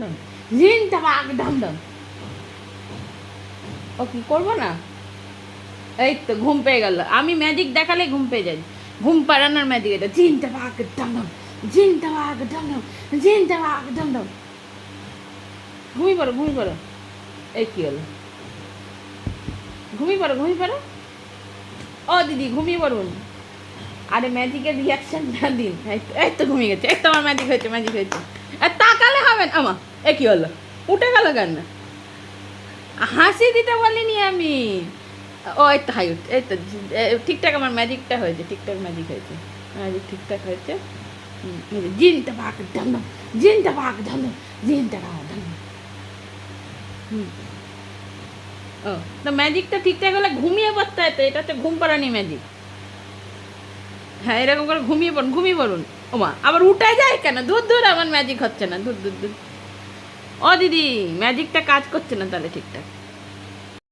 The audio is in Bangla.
ডম ডম ও কি করব না? এই তো ঘুম পেয়ে গেল। আমি ম্যাজিক দেখালে ঘুম পেয়ে যাই ঘুম পাড়ানোর ম্যাজিক এটা। জিনটা ডম জিনটা ডম জিনটা ঘুমিয়ে পড়ো পড়ো। এই কি হলো? ঘুমিয়ে পড়ো ঘুমিয়ে পড়ো। ও দিদি, ঘুমিয়ে পড়ুন। আরে ম্যাজিকের রিয়াকশনটা দিন। এই তো ঘুমিয়ে গেছে। এই তো আমার ম্যাজিক হয়েছে ম্যাজিক হয়েছে। আর তাকালে হবে না আমা, এ কি হলো? উঠে গেল কেন? হাসি দিতে বলিনি আমি। ও, এই তো, হাই, এই তো ঠিকঠাক আমার ম্যাজিকটা হয়েছে, ঠিকঠাক ম্যাজিক হয়েছে। ম্যাজিক ঠিকঠাক হয়েছে। জিনটা বাঘ ঢাম জিনটা বাঘ ঢাম জিনটা বাঘ হুম। ও, তো ম্যাজিকটা ঠিকঠাক হলে ঘুমিয়ে পড়তে হয় তো, এটা হচ্ছে ঘুম পাড়ানি ম্যাজিক হ্যাঁ এরকম করে ঘুমিয়ে পড়ুন ঘুমিয়ে পড়ুন। ওমা, আবার উঠে যায় কেন? দূর দূর আমার ম্যাজিক হচ্ছে না দূর দূর দূর ও দিদি ম্যাজিকটা কাজ করছে না তাহলে ঠিকঠাক।